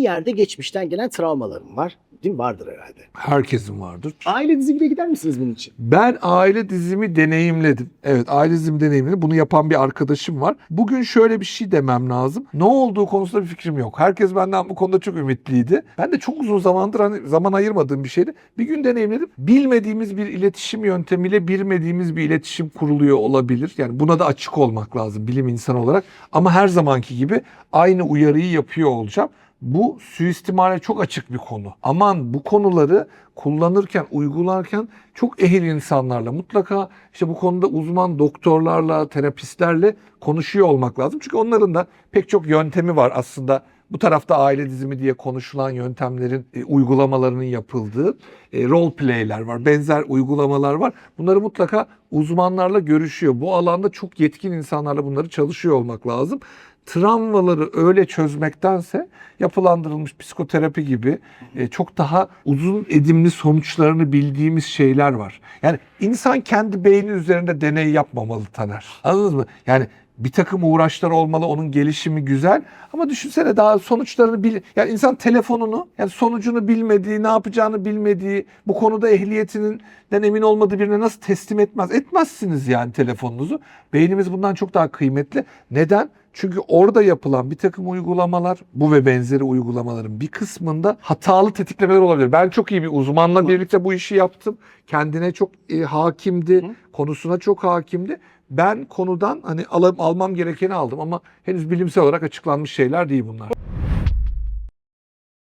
yerde geçmişten gelen travmalarım var. Değil mi? Vardır herhalde. Herkesin vardır. Aile dizimiyle gider misiniz bunun için? Ben aile dizimi deneyimledim. Evet aile dizimi deneyimledim. Bunu yapan bir arkadaşım var. Bugün şöyle bir şey demem lazım. Ne olduğu konusunda bir fikrim yok. Herkes benden bu konuda çok ümitliydi. Ben de çok uzun zamandır hani zaman ayırmadığım bir şeydi. Bir gün deneyimledim. Bilmediğimiz bir iletişim yöntemiyle bilmediğimiz bir iletişim kuruluyor olabilir. Yani buna da açık olmak lazım bilim insanı olarak. Ama her zamanki gibi aynı uyarıyı yapıyor olacağım. Bu suistimale çok açık bir konu. Aman bu konuları kullanırken, uygularken çok ehil insanlarla mutlaka işte bu konuda uzman doktorlarla, terapistlerle konuşuyor olmak lazım. Çünkü onların da pek çok yöntemi var aslında. Bu tarafta aile dizimi diye konuşulan yöntemlerin e, uygulamalarının yapıldığı e, role play'ler var. Benzer uygulamalar var. Bunları mutlaka uzmanlarla görüşüyor. Bu alanda çok yetkin insanlarla bunları çalışıyor olmak lazım travmaları öyle çözmektense yapılandırılmış psikoterapi gibi e, çok daha uzun edimli sonuçlarını bildiğimiz şeyler var. Yani insan kendi beyni üzerinde deney yapmamalı Taner. Anladınız mı? Yani bir takım uğraşlar olmalı, onun gelişimi güzel. Ama düşünsene daha sonuçlarını bil... Yani insan telefonunu, yani sonucunu bilmediği, ne yapacağını bilmediği, bu konuda ehliyetinden emin olmadığı birine nasıl teslim etmez? Etmezsiniz yani telefonunuzu. Beynimiz bundan çok daha kıymetli. Neden? Çünkü orada yapılan bir takım uygulamalar, bu ve benzeri uygulamaların bir kısmında hatalı tetiklemeler olabilir. Ben çok iyi bir uzmanla birlikte bu işi yaptım. Kendine çok e, hakimdi, konusuna çok hakimdi. Ben konudan hani al- almam gerekeni aldım ama henüz bilimsel olarak açıklanmış şeyler değil bunlar.